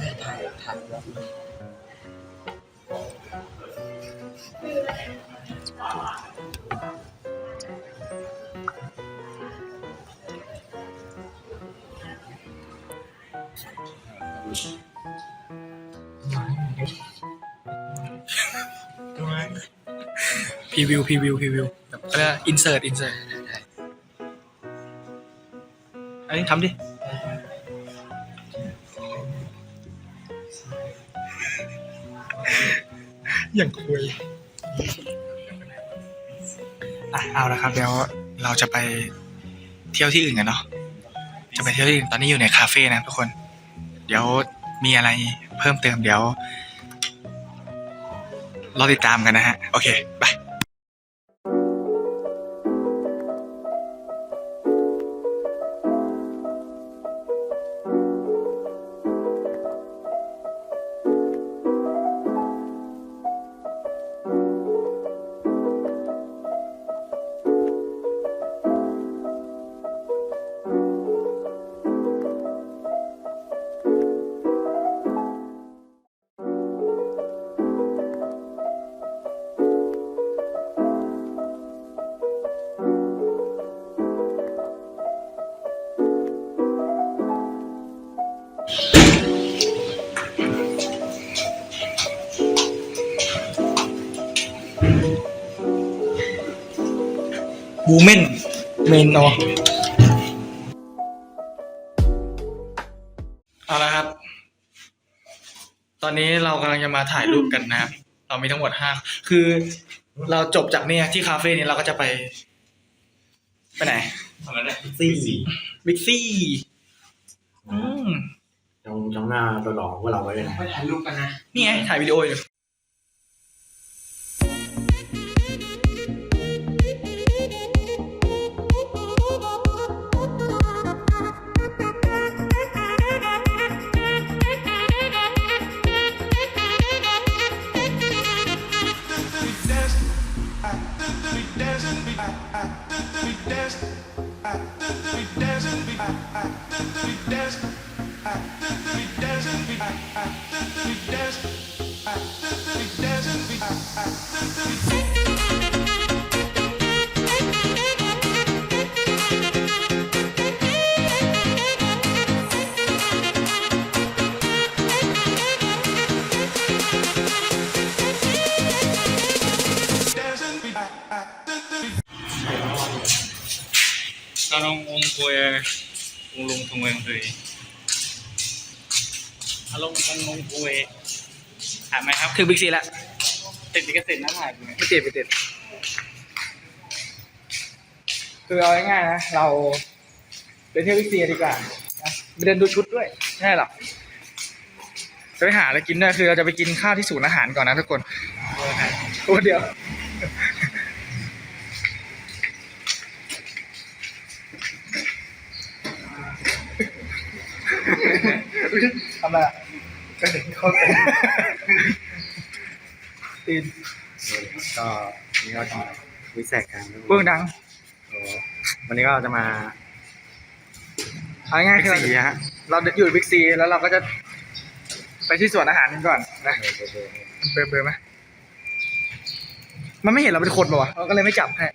ม่ถ่ายถ่ายแล้วพรีวิวพรีวิวพรีวิวแบบก็อินเสิร์ตอินเสิร์ตอันนี้ทำดิ อย่างคุยอะเอาละครับเดี๋ยวเราจะไปเที่ยวที่อื่นกันเนาะจะไปเที่ยวที่อื่นตอนนี้อยู่ในคาเฟ่นะทุกคน เดี๋ยวมีอะไรเพิ่มเติมเดี๋ยวรอติดตามกันนะฮะ โอเค ไป เอาละครับ ตอนนี้เรากำลังจะมาถ่ายรูปกันนะครับ เรามีทั้งหมดห้า คือ เราจบจากเนี่ยที่คาเฟ่นี้เราก็จะไป ไปไหนทำอะไรซี่บิ๊กซี่อืมจ้องจ้องหน้าตัวหล่อของพวกเราไว้เลยนะ ไปถ่ายรูปกันนะ นี่ไง ถ่ายวิดีโออยู่ ลององค์คุยองลงทงเวงคุยอารมณ์องลงคุยถามไหมครับ ถึงบิ๊กซีแล้วติดลิขสิทธิ์นะถ่ายไม่ติดไม่ติดคือเอาง่ายๆนะ เราไปเที่ยวบิ๊กซีดีกว่านะไปเดินดูชุดด้วยไม่ใช่หรอจะไปหาอะไรกินด้วยคือเราจะไปกินข้าวที่ศูนย์อาหารก่อนนะทุกคนโอ้เดี๋ยว ทำอะไรอะก็ถึงเข้าไปตีนก็นี่ก็จะวิแสกกันเบื้องดังโอ้วันนี้ก็จะมาเอาง่ายๆคือบิ๊กซีฮะเราอยู่บิ๊กซีแล้วเราก็จะ ไปที่สวนอาหารกันก่อนนะเออเออเออมันเบลอๆไหมมันไม่เห็นเราเป็นคนป่าวะเราก็เลยไม่จับให้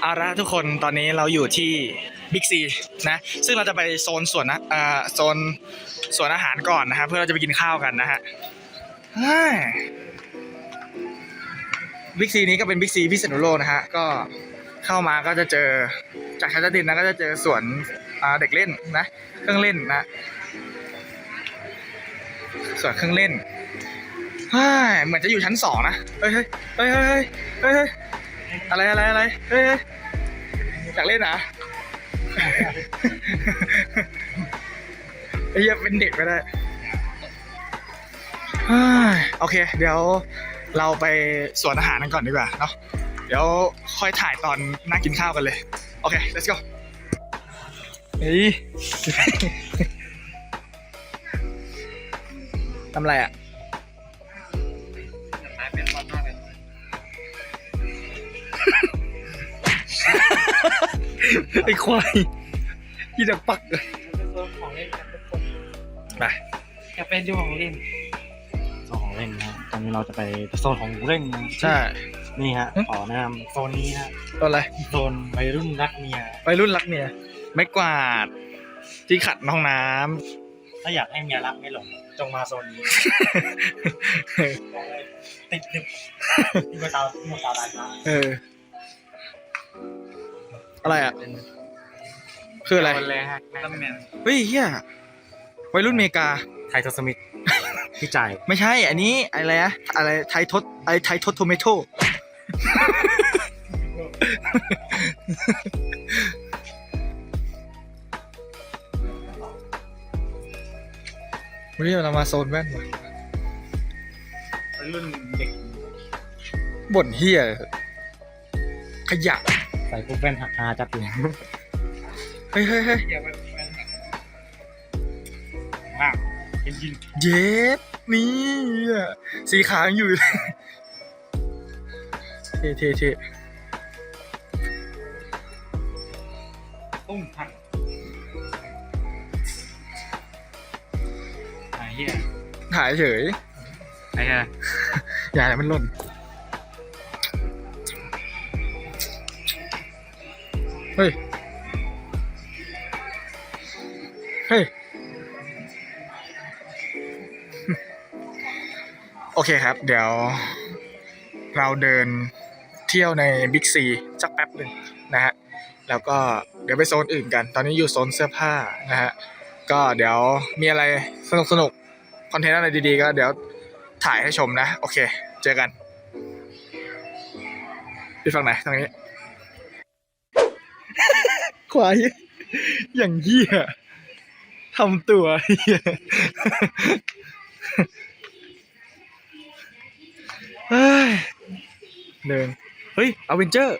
เอาละทุกคนตอนนี้เราอยู่ที่บิ๊กซีนะ ซึ่งเราจะไปโซนสวนนะอ่าโซนสวนอาหารก่อนนะครับเพื่อเราจะไปกินข้าวกันนะฮะบิ๊กซีนี้ก็เป็นบิ๊กซีพิษณุโลกนะฮะก็เข้ามาก็จะเจอจากชั้นดินนะก็จะเจอสวนเด็กเล่นนะ เครื่องเล่นนะสวนเครื่องเล่นเหมือนจะอยู่ชั้นสองนะเฮ้ยเฮ้ยเฮ้ยเฮ้ยเฮ้ย อะไรอะไรอะไรเฮ้ยอยากเล่นเหรอไอ้เหี้ยเป็นเด็กไปได้โอเค เดี๋ยวเราไปสวนอาหารกันก่อนดีกว่าเนาะเดี๋ยวค่อยถ่ายตอนนั่งกินข้าวกันเลย โอเค let's go เฮ้ยทำไรอะ ไอ้ควายยี่ดักปักเลยไปจะเป็นดูของเล่นโซนของเล่นนะตอนนี้เราจะไปโซนของเล่นนะใช่ นี่ฮะหึขอแนะนำโซนนี้ฮะตัวอะไรโซนวัยรุ่นรักเมียไปรุ่นรักเนี่ยไม่กวาด ที่ขัดห้องน้ถ้าอยากให้เมียรักไม่หลงจงมาโซนนี้ำติดติดที่มาตาที่มาตาลายมาเออ อะไรอะ คืออะไรคนเลยฮะตั้งแมนเฮ้ยเฮียวัยรุ่นเมกา ไทยทศมิตรพี่จ่ายไม่ใช่ อันนี้อะไรนะอะไรไทยทศไอไทยทศโทเมโตวันนี้เรามาโซนแว่นว่ะวัยรุ่นเด็กบ่นเฮียขยะ ใส่ปุ๊บแว่นหักคาจัดเลยเฮ้ยเฮ้ยเฮ้ยอย่าไปแมนมากกินกินเย็บนี่อะสีขาวยังอยู่เลยเท่เท่เท่ตุ้มพันไอ้เหี้ยถ่ายเฉยไอ้เหี้ยอย่าให้มันหล่น เฮ้ย เฮ้ย โอเคครับ เดี๋ยว เราเดินเที่ยวในบิ๊กซีสักแป๊บหนึ่งนะฮะ แล้วก็เดี๋ยวไปโซนอื่นกัน ตอนนี้อยู่โซนเสื้อผ้านะฮะ ก็เดี๋ยวมีอะไรสนุกสนุกคอนเทนต์อะไรดีๆ ก็เดี๋ยวถ่ายให้ชมนะ โอเค เจอกันพี่ฝั่งไหนทางนี้ ขวาเหี้ยอย่างเหี้ยทำตัวเหี้ยเฮ้ยเดินเฮ้ยอเวนเจอร์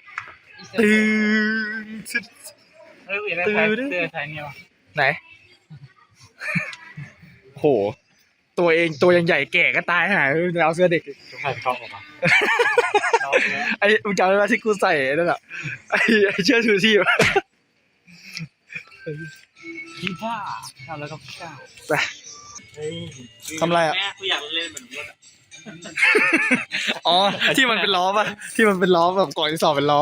ตื่นเออเห็นแล้วใช้เสื้อใช้เนี่ยวะไหน โห ตัวเองตัวยังใหญ่แก่ก็ตายหาเอาเสื้อเด็กจงใส่กล้องออกมาน้องเนี่ยไอ้มึงจำได้ไหมที่กูใส่นั่นแหละไอ้ไอ้เชือกชูชีพ พี่ผ้าทำแล้วก็พี่ผ้าไป ทำอะไรอะ แม่กูอยากเล่นเหมือนรถอะอ๋อ ที่มันเป็นล้อป่ะ ที่มันเป็นล้อแบบก่อนที่สอบเป็นล้อ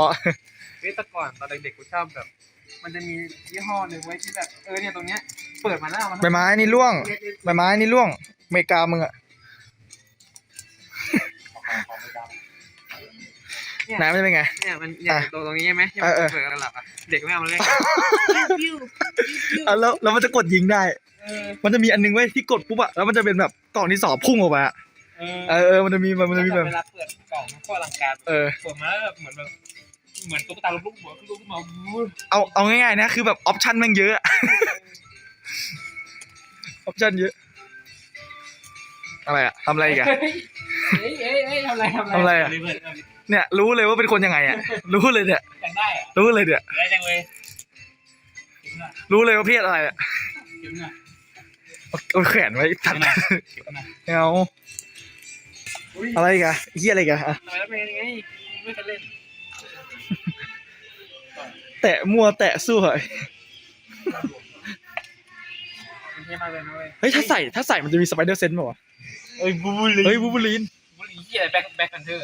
เฮ้ยแต่ก่อนตอนเด็กๆกูชอบแบบ มันจะมียี่ห้อหนึ่งไว้ที่แบบเออเนี่ยตรงเนี้ยเปิดมาแล้วมันใบไม้นี่ร่วง ใบไม้นี่ร่วงอเมริกามึงอะน้ำมั นจะเป็นไง เนี่ยมันเนี่ยอะตัวตรงนี้ใช่ไหมที่เอมันอเออ เปิดกันหลับอะเด็กไม่เอามาเล่นอะแล้วแล้วมันจะกดยิงได้ เออมันจะมีอันนึงไว้ยที่กดปุ๊บอะแล้วมันจะเป็นแบบกล่องที่สอบพุ่งออกมาอะเออเออเออมันจะมีมันจะมีแบบ เวลาเปิดกล่องมันก็อลังการเออ เปิดมาแล้วแบบเหมือนแบบเหมือนตุ๊กตาลูกหัวขึ้นลูกขึ้นมาวู้เอาเอาง่ายๆนะคือแบบออปชั่นแม่งเยอะอะ ออปชั่นเยอะ อะไรอะทำอะไรอีกอะเฮ้ยเฮ้ยเฮ้ย ทำอะไรทำอะไรทำอะไรอะเปิดเนี่ย รู้เลยว่าเป็นคนยังไงอะรู้เลยเนี่ยกันได้เหรอะรู้เลยเนี่ย ได้จังเลยจิ้มหน่อยรู้เลยว่าเพศอะไรอะจิ้มหน่อยเอาเอาแขวนไว้ตัดจิ้มหน่อยจิ้มหน่อยไม่เอาอะไรอีกอะเฮียอะไรอีกอะอะทำไมแล้วเป็นยังไงไม่เคยเล่นแตะมั่วแตะสู้เหรอมันเท่มากเลยนะเว้ยเฮ้ยถ้าใส่ถ้าใส่มันจะมีสไปเดอร์เซนต์ป่าวะเอ้ยบูบูลีเฮ้ยบูบูลีน บูลีที่อะไรแบ็คแบ็คกันเถอะ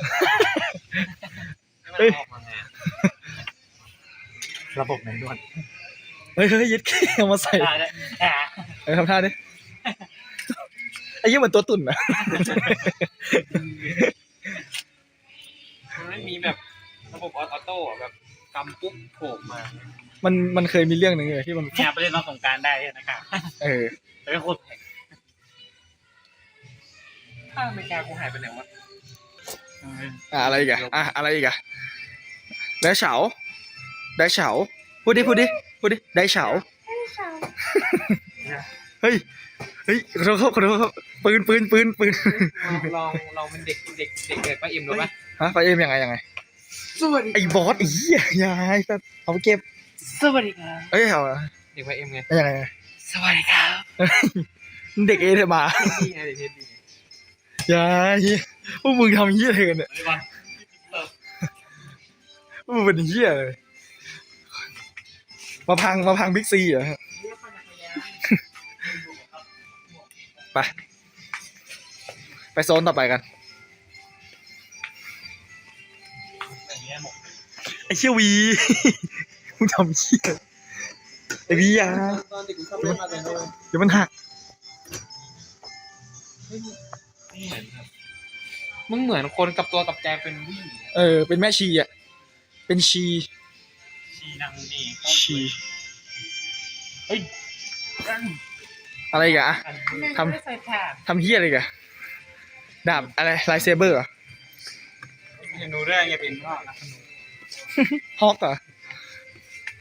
เฮ้ยระบบไหนด่วนเฮ้ยเฮ้ยยึดแค่เอามาใส่ได้ได้อ่าเออทำท่าดิไอ้เหี้ยเหมือนตัวตุ่นอะมันไม่มีแบบระบบออโต้อะแบบกำปุ๊บโผล่มามันมันเคยมีเรื่องหนึ่งเลยที่มันเนี่ยไปเล่นน้องสงกรารได้นะครับเออ แต่ไม่โคตรแพงถ้าอเมริกากูหายไปไหนวะ อะอะไรอีกอะอะอะไรอีกอะได้เฉาได้เฉาพูดดิพูดดิพูดดิได้เฉาเฮ้ยเฮ้ยขอโทษครับขอโทษครับปืนปืนปืนปืนลองลองลองเป็นเด็กเด็กเด็กเกิดป้าเอ็มดูปะฮะไปเอ็มยังไงยังไงสวัสดีไอ้บอสไอ้เหี้ยอยาไอ้สัสเอาไปเก็บสวัสดีครับเอ้ยเอาเด็กป้าเอ็มไงเอายังไงสวัสดีครับเด็กเอเธอมาเทดดี้ไงเด็กเทดดี้อ ยาเหี้ยพวกมึงทำเหี้ยอะไรกันเนี่ยพวกมึงเป็นเหี้ยเลยมาพังมาพังบิ๊กซีเหรอฮะไป ไปโซนต่อไปกันไอ้เชี่ยวีมึงทำเชี่ยไอ้วีอยาเด็กกูชอบเล่นมาก เลยนะเดี๋ยวมันหักมึงเหมือนคนกับตัวกับใจเป็นผู้หญิงเออ เป็นแม่ชีอะ เป็นชี ชีนางดีชี เฮ้ยกันอะไรอีกอะทำ ไม่ได้ใส่แถบทำเฮียอะไรอีกันดาบอะไรไลเซเบอร์อย่าหนูเรื่องอย่าเป็นว่านะหนูฮอกเหรอ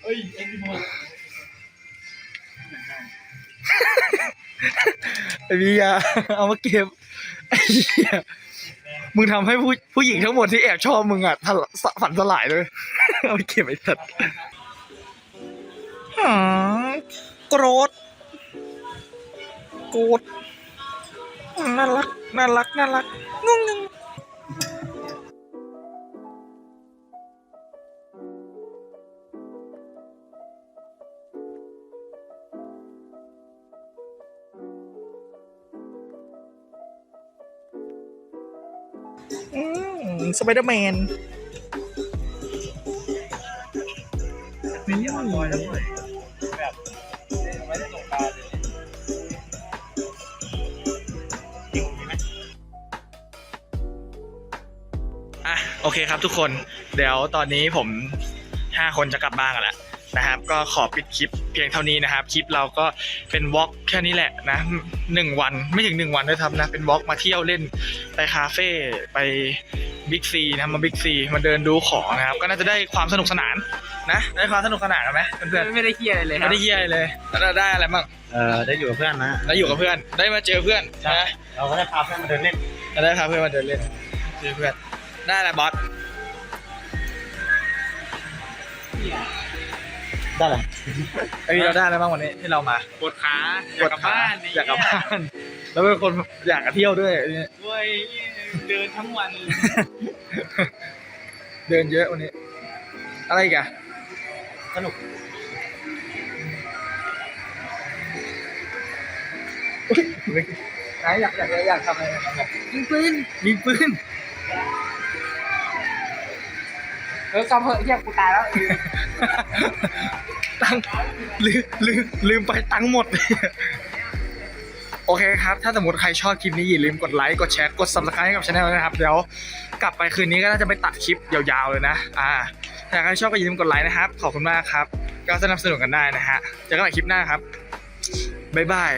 เอ้ยเอ็นดีโมไอ้วีอยา เอามาเก็บไอ้เหี้ย มึงทำให้ผู้ผู้หญิงทั้งหมดที่แอบชอบมึงอะทะสฝันสลายเลย เอาเก็บไอ้สัตว์โกรธโกรธน่ารัก น่ารัก น่ารักงงง อืมสไปเดอร์แมนนี่แบบไม่ได้ส่งตาเลยอะโอเคครับทุกคน เดี๋ยวตอนนี้ผมห้าคนจะกลับบ้านกันแล้วนะครับ ก็ขอปิดคลิป เพียงเท่านี้นะครับ คลิปเราก็เป็นวอล์กแค่นี้แหละนะหนึ่งวันไม่ถึงหนึ่งวันด้วยครับนะ เป็นวอล์กมาเที่ยวเล่นไปคาเฟ่ไปบิ๊กซีนะมาบิ๊กซีมาเดินดูของนะครับ ก็น่าจะได้ความสนุกสนานนะ ได้ความสนุกสนานกันไหมเพื่อนไม่ได้เคียอะไรเลยๆครัไม่บได้เยี่ยอะไรเลยแล้วได้อะไรบ้างเออได้อยู่กับเพื่อนนะได้อยู่กับเพื่อนได้มาเจอเพื่อนใช่ไหมเราก็ได้พาเพื่อนมาเดินเล่นได้พาเพื่อนมาเดินเล่นเจอเพื่อนได้อะไรบอส ได้เลยไอ้ยเราได้อะไรบ้างวันนี้ที่เรามาปวดขาอยากกลับบ้านอยากกลับบ้านแล้วเป็นคนอยากจะเที่ยวด้วยเนี่ยด้วยเดินทั้งวัน เดินเยอะวันนี้ อะไรอีกอะสนุกไหนอยากอยากอยากทำอะไรทำอะไรยิงปืนยิงปืนเออกำเหอะเฮียกูตายแล้ว ตังค์ลืมลืมลืมไปตังค์หมด โอเคครับ ถ้าสมมติใครชอบคลิปนี้อย่าลืมกดไลค์ กดแชร์ กด subscribe ให้กับช anel นะครับ เดี๋ยวกลับไปคืนนี้ก็น่าจะไปตัดคลิปยาวๆเลยนะ อ่าถ้าใครชอบก็อย่าลืมกดไลค์นะครับ ขอบคุณมากครับ ก็สนับสนุนกันได้นะฮะ เจอกันใหม่คลิปหน้าครับ บ๊ายบาย